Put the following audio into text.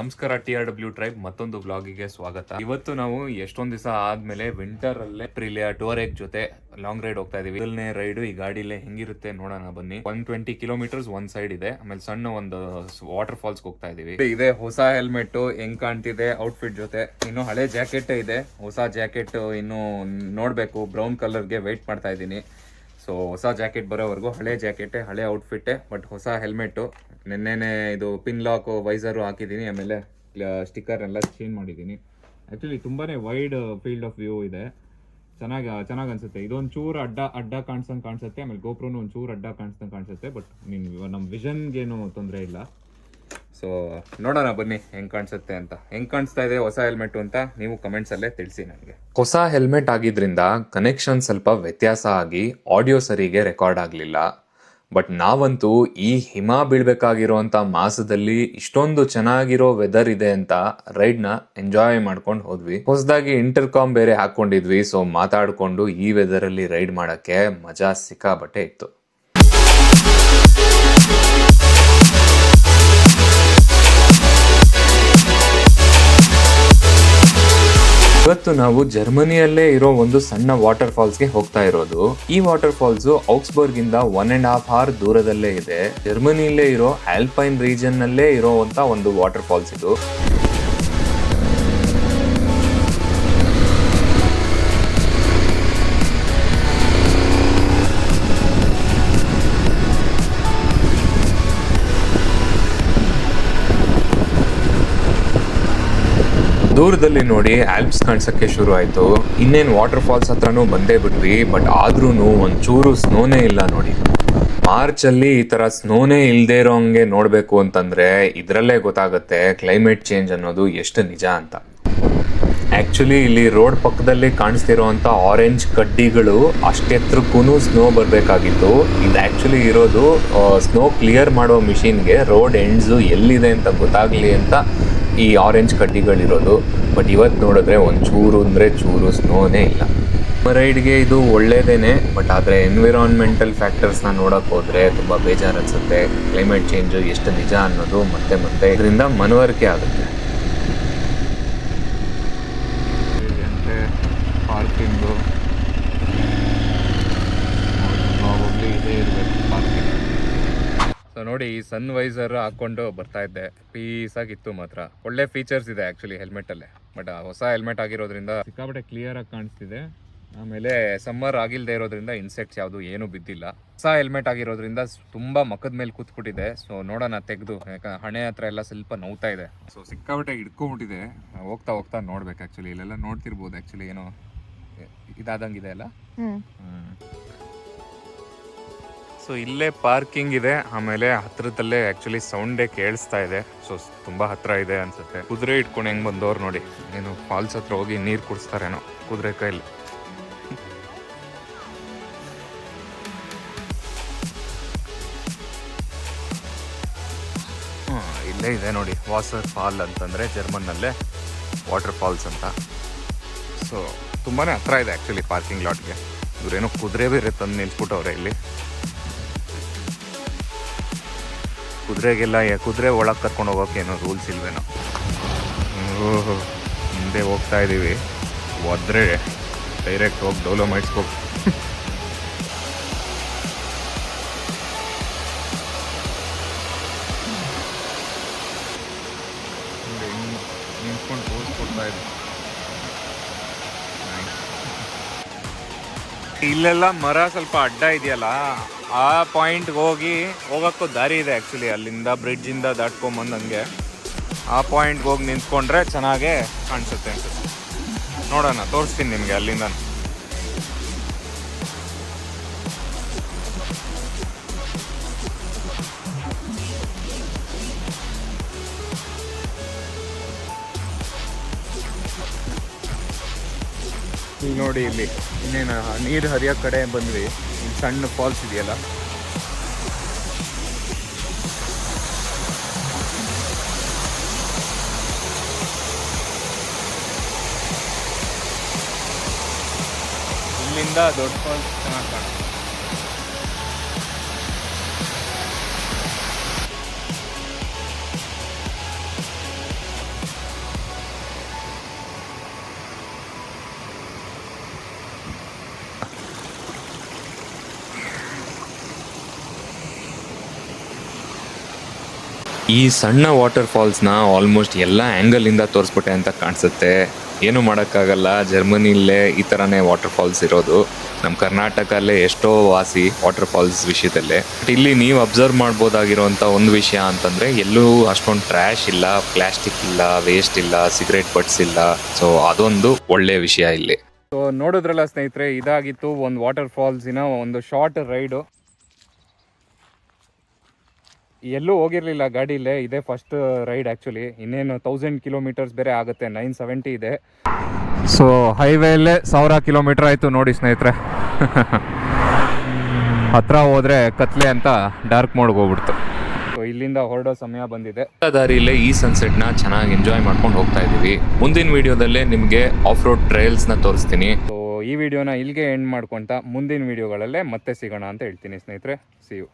ನಮಸ್ಕಾರ, T R W tribe ಮತ್ತೊಂದು ಬ್ಲಾಗಿಗೆ ಸ್ವಾಗತ. ಇವತ್ತು ನಾವು ಎಷ್ಟೊಂದ್ ದಿವಸ ಆದ್ಮೇಲೆ ವಿಂಟರ್ ಅಲ್ಲೇ ಪ್ರಿಲಿಯ ಟೋರೆಕ್ ಜೊತೆ ಲಾಂಗ್ ರೈಡ್ ಹೋಗ್ತಾ ಇದೀವಿ. ಮೊದಲನೇ ರೈಡ್ ಈ ಗಾಡಿಲೇ ಹೆಂಗಿರುತ್ತೆ ನೋಡೋಣ, ಬನ್ನಿ. ಒನ್ ಟ್ವೆಂಟಿ ಕಿಲೋಮೀಟರ್ಸ್ ಒಂದ್ ಸೈಡ್ ಇದೆ. ಆಮೇಲೆ ಸಣ್ಣ ಒಂದು ವಾಟರ್ ಫಾಲ್ಸ್ ಹೋಗ್ತಾ ಇದೀವಿ. ಇದೆ ಹೊಸ ಹೆಲ್ಮೆಟ್ ಹೆಂಗ್ ಕಾಣ್ತಿದೆ ಔಟ್ಫಿಟ್ ಜೊತೆ. ಇನ್ನು ಹಳೆ ಜಾಕೆಟ್ ಇದೆ. ಹೊಸ ಜಾಕೆಟ್ ಇನ್ನು ನೋಡ್ಬೇಕು ಬ್ರೌನ್ ಕಲರ್ಗೆ ವೈಟ್ ಮಾಡ್ತಾ ಇದ್ದೀನಿ ಸೊ ಹೊಸ ಜಾಕೆಟ್ ಬರೋವರೆಗೂ ಹಳೆ ಜಾಕೆಟ್ ಹಳೆ ಔಟ್ಫಿಟ್ಟೆ ಬಟ್ ಹೊಸ ಹೆಲ್ಮೆಟ್ಟು ನಿನ್ನೆನೆ ಇದು ಪಿನ್ ಲಾಕ್ ವೈಸರು ಹಾಕಿದ್ದೀನಿ ಆಮೇಲೆ ಸ್ಟಿಕ್ಕರ್ ಎಲ್ಲ ಚೇಂಜ್ ಮಾಡಿದ್ದೀನಿ ಆ್ಯಕ್ಚುಲಿ ತುಂಬಾ ವೈಡ್ ಫೀಲ್ಡ್ ಆಫ್ ವ್ಯೂ ಇದೆ. ಚೆನ್ನಾಗಿ ಚೆನ್ನಾಗಿ ಅನಿಸುತ್ತೆ. ಇದೊಂದು ಚೂರು ಅಡ್ಡ ಅಡ್ಡ ಕಾಣಿಸಂಗೆ ಕಾಣಿಸುತ್ತೆ, ಆಮೇಲೆ ಗೋಪ್ರೋನು ಒಂದು ಚೂರು ಅಡ್ಡ ಕಾಣಿಸ್ದಂಗೆ ಕಾಣಿಸುತ್ತೆ ಬಟ್ ನಿಮ್ಮ ನಮ್ಮ ವಿಷನ್ಗೇನು ತೊಂದರೆ ಇಲ್ಲ. ಸೊ ನೋಡೋಣ ಬನ್ನಿ ಹೆಂಗ್ ಕಾಣಿಸುತ್ತೆ ಅಂತ. ಹೆಂಗ್ ಕಾಣಿಸ್ತಾ ಇದೆ ಹೊಸ ಹೆಲ್ಮೆಟ್ ಅಂತ ನೀವು ಕಮೆಂಟ್ಸ್ ಅಲ್ಲೇ ತಿಳಿಸಿ ನನಗೆ. ಹೊಸ ಹೆಲ್ಮೆಟ್ ಆಗಿದ್ರಿಂದ ಕನೆಕ್ಷನ್ ಸ್ವಲ್ಪ ವ್ಯತ್ಯಾಸ ಆಗಿ ಆಡಿಯೋ ಸರಿಗೆ ರೆಕಾರ್ಡ್ ಆಗಲಿಲ್ಲ. ಬಟ್ ನಾವಂತೂ ಈ ಹಿಮ ಬೀಳ್ಬೇಕಾಗಿರುವಂತ ಮಾಸದಲ್ಲಿ ಇಷ್ಟೊಂದು ಚೆನ್ನಾಗಿರೋ ವೆದರ್ ಇದೆ ಅಂತ ರೈಡ್ನ ಎಂಜಾಯ್ ಮಾಡ್ಕೊಂಡು ಹೋದ್ವಿ. ಹೊಸದಾಗಿ ಇಂಟರ್ಕಾಮ್ ಬೇರೆ ಹಾಕೊಂಡಿದ್ವಿ ಸೊ ಮಾತಾಡ್ಕೊಂಡು ಈ ವೆದರ್ ಅಲ್ಲಿ ರೈಡ್ ಮಾಡಕ್ಕೆ ಮಜಾ ಸಿಕ್ಕಾಬಟ್ಟೆ ಇತ್ತು. ಇವತ್ತು ನಾವು ಜರ್ಮನಿಯಲ್ಲೇ ಇರೋ ಒಂದು ಸಣ್ಣ ವಾಟರ್ ಫಾಲ್ಸ್ಗೆ ಹೋಗ್ತಾ ಇರೋದು. ಈ ವಾಟರ್ ಫಾಲ್ಸ್ ಔಕ್ಸ್ಬರ್ಗ್ ಇಂದ ಒನ್ ಅಂಡ್ ಹಾಫ್ ಅವರ್ ದೂರದಲ್ಲೇ ಇದೆ. ಜರ್ಮನಿಯಲ್ಲೇ ಇರೋ ಆಲ್ಪೈನ್ ರೀಜನ್ ನಲ್ಲೇ ಇರೋವಂತ ಒಂದು ವಾಟರ್ ಫಾಲ್ಸ್ ಇದು. ದೂರದಲ್ಲಿ ನೋಡಿ ಆಲ್ಪ್ಸ್ ಕಾಣಿಸಕ್ಕೆ ಶುರು ಆಯ್ತು ಇನ್ನೇನ್ ವಾಟರ್ ಫಾಲ್ಸ್ ಹತ್ರನೂ ಬಂದೇ ಬಿಟ್ವಿ ಬಟ್ ಆದ್ರೂ ಒಂಚೂರು ಸ್ನೋನೇ ಇಲ್ಲ ನೋಡಿ. ಮಾರ್ಚ್ ಅಲ್ಲಿ ಈ ತರ ಸ್ನೋನೇ ಇಲ್ಲದೆ ಇರೋಂಗೆ ನೋಡಬೇಕು ಅಂತಂದ್ರೆ ಇದ್ರಲ್ಲೇ ಗೊತ್ತಾಗುತ್ತೆ ಕ್ಲೈಮೇಟ್ ಚೇಂಜ್ ಅನ್ನೋದು ಎಷ್ಟು ನಿಜ ಅಂತ. ಆ್ಯಕ್ಚುಲಿ ಇಲ್ಲಿ ರೋಡ್ ಪಕ್ಕದಲ್ಲಿ ಕಾಣಿಸ್ತಿರುವಂತ ಆರೆಂಜ್ ಕಡ್ಡಿಗಳು ಅಷ್ಟೆತ್ರಕ್ಕೂ ಸ್ನೋ ಬರಬೇಕಾಗಿತ್ತು. ಇದು ಆಕ್ಚುಲಿ ಇರೋದು ಸ್ನೋ ಕ್ಲಿಯರ್ ಮಾಡೋ ಮಿಷಿನ್ಗೆ ರೋಡ್ ಎಂಡ್ಸು ಎಲ್ಲಿದೆ ಅಂತ ಗೊತ್ತಾಗ್ಲಿ ಅಂತ ಈ ಆರೆಂಜ್ ಕಡ್ಡಿಗಳಿರೋದು ಬಟ್ ಇವತ್ತು ನೋಡಿದ್ರೆ ಒಂದು ಚೂರು ಅಂದರೆ ಚೂರು ಸ್ನೋನೇ ಇಲ್ಲ. ರೈಡ್ಗೆ ಇದು ಒಳ್ಳೇದೇನೆ ಬಟ್ ಆದರೆ ಎನ್ವಿರಾನ್ಮೆಂಟಲ್ ಫ್ಯಾಕ್ಟರ್ಸ್ನ ನೋಡೋಕೆ ಹೋದರೆ ತುಂಬ ಬೇಜಾರು ಅನ್ಸುತ್ತೆ ಕ್ಲೈಮೇಟ್ ಚೇಂಜು ಎಷ್ಟು ನಿಜ ಅನ್ನೋದು ಮತ್ತೆ ಮತ್ತೆ ಇದರಿಂದ ಮನವರಿಕೆ ಆಗುತ್ತೆ. ಪಾರ್ಕಿಂಗು ಇದೇ ಇರಬೇಕು ಪಾರ್ಕಿಂಗ್ ಸೊ ನೋಡಿ ಈ ಸನ್ ವೈಸರ್ ಹಾಕೊಂಡು ಬರ್ತಾ ಇದ್ದೆ. ಪೀಸ್ ಆಗಿತ್ತು ಮಾತ್ರ. ಒಳ್ಳೆ ಫೀಚರ್ಸ್ ಇದೆ ಆಕ್ಚುಲಿ ಹೆಲ್ಮೆಟ್ ಅಲ್ಲೇ. ಬಟ್ ಹೊಸ ಹೆಲ್ಮೆಟ್ ಆಗಿರೋದ್ರಿಂದ ಸಿಕ್ಕಾಪಟ್ಟೆ ಕ್ಲಿಯರ್ ಆಗಿ ಕಾಣಿಸ್ತಿದೆ. ಆಮೇಲೆ ಸಮ್ಮರ್ ಆಗಿಲ್ದೇ ಇರೋದ್ರಿಂದ ಇನ್ಸೆಕ್ಟ್ಸ್ ಯಾವುದು ಏನು ಬಿದ್ದಿಲ್ಲ. ಹೊಸ ಹೆಲ್ಮೆಟ್ ಆಗಿರೋದ್ರಿಂದ ತುಂಬಾ ಮಖದ ಮೇಲೆ ಕೂತ್ಬಿಟ್ಟಿದೆ. ಸೊ ನೋಡೋಣ ತೆಗೆದು. ಹಣೆ ಹತ್ರ ಎಲ್ಲ ಸ್ವಲ್ಪ ನೋವ್ತಾ ಇದೆ. ಸೊ ಸಿಕ್ಕಾಪಟ್ಟೆ ಹಿಡ್ಕೊಂಬಿಟ್ಟಿದೆ. ಹೋಗ್ತಾ ಹೋಗ್ತಾ ನೋಡ್ಬೇಕು ಆಕ್ಚುಲಿ ಇಲ್ಲೆಲ್ಲ ನೋಡ್ತಿರ್ಬೋದು ಆಕ್ಚುಲಿ ಏನೋ. ಇದಾದಂಗಿದೆ ಅಲ್ಲ? ಸೊ ಇಲ್ಲೇ ಪಾರ್ಕಿಂಗ್ ಇದೆ. ಆಮೇಲೆ ಹತ್ರದಲ್ಲೇ ಆಕ್ಚುಲಿ ಸೌಂಡೇ ಕೇಳಿಸ್ತಾ ಇದೆ. ಸೊ ತುಂಬಾ ಹತ್ರ ಇದೆ ಅನ್ಸುತ್ತೆ. ಕುದುರೆ ಇಟ್ಕೊಂಡು ಹೆಂಗ್ ಬಂದವ್ರು ನೋಡಿ. ಏನು ಫಾಲ್ಸ್ ಹತ್ರ ಹೋಗಿ ನೀರು ಕುಡಿಸ್ತಾರೇನೋ? ಕುದುರೆ ಕೈಲಿ. ಇಲ್ಲೇ ಇದೆ ನೋಡಿ. ವಾಸರ್ ಫಾಲ್ ಅಂತಂದ್ರೆ ಜರ್ಮನ್ನಲ್ಲೇ ವಾಟರ್ ಫಾಲ್ಸ್ ಅಂತ. ಸೊ ತುಂಬಾನೇ ಹತ್ರ ಇದೆ ಆಕ್ಚುಲಿ ಪಾರ್ಕಿಂಗ್ ಲಾಟ್ಗೆ ಇವ್ರೇನೋ ಕುದುರೆ ಬೇರೆ ತಂದು ನಿಲ್ಸ್ಬಿಟ್ಟವ್ರೆ ಇಲ್ಲಿ. ಕುದುರೆಗೆಲ್ಲ ಕುದುರೆ ಒಳಗೆ ಕರ್ಕೊಂಡು ಹೋಗೋಕೆ ಏನೋ ರೂಲ್ಸ್ ಇಲ್ವೇನೋ. ಮುಂದೆ ಹೋಗ್ತಾ ಇದ್ದೀವಿ ಒದ್ರೆ ಡೈರೆಕ್ಟ್ ಹೋಗಿ ಡೋಲೋ ಹೋಗಿ ಇಲ್ಲೆಲ್ಲ ಮರ ಸ್ವಲ್ಪ ಅಡ್ಡ ಇದೆಯಲ್ಲ, ಆ ಪಾಯಿಂಟ್ಗೆ ಹೋಗಿ ಹೋಗೋಕ್ಕೂ ದಾರಿ ಇದೆ ಆ್ಯಕ್ಚುಲಿ ಅಲ್ಲಿಂದ ಬ್ರಿಡ್ಜಿಂದ ದಾಟ್ಕೊಂಬಂದು ಹಂಗೆ. ಆ ಪಾಯಿಂಟ್ಗೆ ಹೋಗಿ ನಿಂತ್ಕೊಂಡ್ರೆ ಚೆನ್ನಾಗೇ ಕಾಣಿಸುತ್ತೆ. ಅನ್ಸುತ್ತೆ ನೋಡೋಣ, ತೋರಿಸ್ತೀನಿ ನಿಮಗೆ ಅಲ್ಲಿಂದ ಇಲ್ಲಿ ನೋಡಿ ಇಲ್ಲಿ. ಇನ್ನೇನು, ನೀರು ಹರಿಯೋ ಕಡೆ ಬಂದ್ವಿ. ಸಣ್ಣ ಫಾಲ್ಸ್ ಇದೆಯಲ್ಲ. ಇಲ್ಲಿಂದ ದೊಡ್ಡ ಫಾಲ್ಸ್ ಚೆನ್ನಾಗಿ ಕಾಣುತ್ತೆ. ಈ ಸಣ್ಣ ವಾಟರ್ ಫಾಲ್ಸ್ನ ಆಲ್ಮೋಸ್ಟ್ ಎಲ್ಲ ಆ್ಯಂಗಲಿಂದ ತೋರಿಸ್ಬಿಟ್ಟೆ ಅಂತ ಕಾಣಿಸುತ್ತೆ. ಏನು ಮಾಡೋಕ್ಕಾಗಲ್ಲ. ಜರ್ಮನಿಲ್ಲೇ ಈ ಥರನೇ ವಾಟರ್ ಫಾಲ್ಸ್ ಇರೋದು. ನಮ್ಮ ಕರ್ನಾಟಕಲ್ಲೇ ಎಷ್ಟೋ ವಾಸಿ ವಾಟರ್ ಫಾಲ್ಸ್ ವಿಷಯದಲ್ಲೇ. ಬಟ್ ಇಲ್ಲಿ ನೀವು ಅಬ್ಸರ್ವ್ ಮಾಡ್ಬೋದಾಗಿರುವಂಥ ಒಂದು ವಿಷಯ ಅಂತಂದರೆ, ಎಲ್ಲೂ ಅಷ್ಟೊಂದು ಟ್ರ್ಯಾಶ್ ಇಲ್ಲ ಪ್ಲಾಸ್ಟಿಕ್ ಇಲ್ಲ ವೇಸ್ಟ್ ಇಲ್ಲ ಸಿಗರೇಟ್ ಬಟ್ಸ್ ಇಲ್ಲ. ಸೊ ಅದೊಂದು ಒಳ್ಳೆಯ ವಿಷಯ ಇಲ್ಲಿ. ಸೊ ನೋಡಿದ್ರಲ್ಲ ಸ್ನೇಹಿತರೆ, ಇದಾಗಿತ್ತು ಒಂದು ವಾಟರ್ ಫಾಲ್ಸಿನ ಒಂದು ಶಾರ್ಟ್ ರೈಡು ಎಲ್ಲೂ ಹೋಗಿರಲಿಲ್ಲ ಗಾಡಿಲೇ ಇದೇ ಫಸ್ಟ್ ರೈಡ್ ಆ್ಯಕ್ಚುಲಿ ಇನ್ನೇನು ತೌಸಂಡ್ ಕಿಲೋಮೀಟರ್ಸ್ ಬೇರೆ ಆಗುತ್ತೆ. ನೈನ್ ಸೆವೆಂಟಿ ಇದೆ. ಸೊ ಹೈವೇಲ್ಲೇ ಸಾವಿರ ಕಿಲೋಮೀಟರ್ ಆಯಿತು ನೋಡಿ ಸ್ನೇಹಿತರೆ. ಹತ್ರ ಹೋದರೆ ಕತ್ಲೆ ಅಂತ ಡಾರ್ಕ್ ಮೋಡ್ಗೆ ಹೋಗ್ಬಿಡ್ತು. ಸೊ ಇಲ್ಲಿಂದ ಹೊರಡೋ ಸಮಯ ಬಂದಿದೆ. ದಾರಿಯಲ್ಲೇ ಈ ಸನ್ಸೆಟ್ನ ಚೆನ್ನಾಗಿ ಎಂಜಾಯ್ ಮಾಡ್ಕೊಂಡು ಹೋಗ್ತಾ ಇದ್ದೀವಿ ಮುಂದಿನ ವಿಡಿಯೋದಲ್ಲೇ ನಿಮಗೆ ಆಫ್ ರೋಡ್ ಟ್ರಯಲ್ಸ್ನ ತೋರಿಸ್ತೀನಿ. ಸೊ ಈ ವಿಡಿಯೋನ ಇಲ್ಲಿಗೆ ಎಂಡ್ ಮಾಡ್ಕೊತಾ ಮುಂದಿನ ವಿಡಿಯೋಗಳಲ್ಲೇ ಮತ್ತೆ ಸಿಗೋಣ ಅಂತ ಹೇಳ್ತೀನಿ ಸ್ನೇಹಿತರೆ. C you